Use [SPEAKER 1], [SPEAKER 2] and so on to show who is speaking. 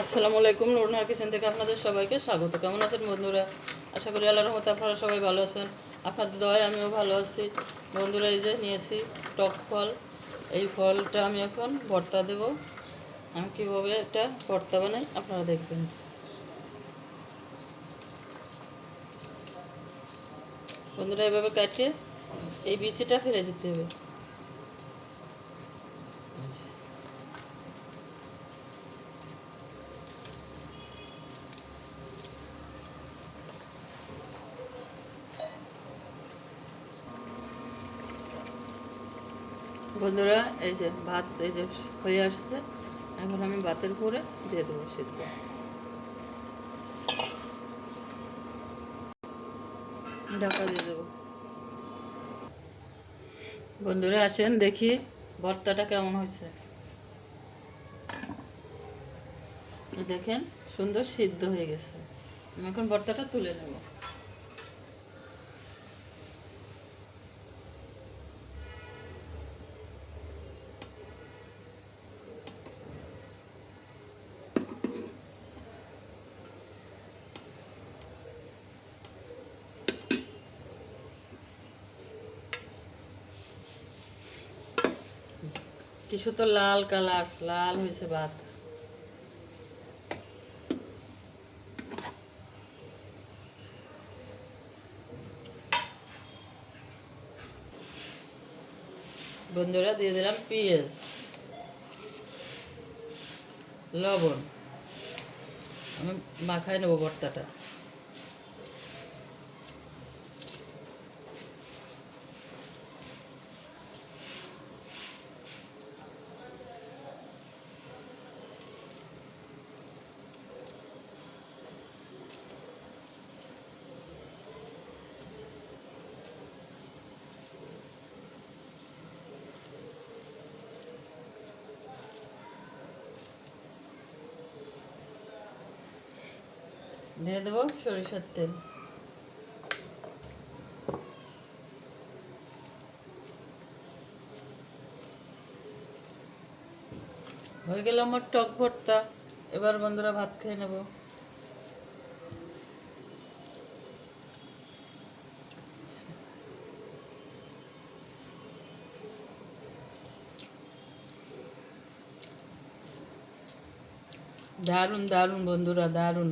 [SPEAKER 1] আসসালামু আলাইকুম লোরনার কিচেন থেকে আপনাদের সবাইকে স্বাগত। কেমন আছেন বন্ধুরা? আশা করি আল্লাহর মতো আপনারা সবাই ভালো আছেন। আপনাদের দয় আমিও ভালো আছি। বন্ধুরা, এই যে নিয়েছি টক ফল। এই ফলটা আমি এখন ভর্তা দেব। আমি কীভাবে এটা ভর্তা বানাই আপনারা দেখবেন। বন্ধুরা, এভাবে কাটিয়ে এই বিচিটা ফেলে দিতে হবে। বন্ধুরা, এই যে ভাত, এই যে হয়ে আসছে। এখন আমি ভাতের উপরে দিয়ে দেবো সিদ্ধ। ঢাকা দিয়ে দেবো। বন্ধুরা, আসেন দেখি ভর্তাটা কেমন হয়েছে। দেখেন, সুন্দর সিদ্ধ হয়ে গেছে। আমি এখন ভর্তাটা তুলে নেব। কিছু তো লাল কালার, লাল হয়েছে ভাত। বন্ধুরা, দিয়ে দিলাম পেঁয়াজ, লবণ। আমি মাখায় নেব ভর্তাটা। দিয়ে দেবো সরিষার তেল। হয়ে গেল আমার টক ভর্তা। এবার বন্ধুরা ভাত খেয়ে নেব। দারুণ দারুণ বন্ধুরা, দারুণ।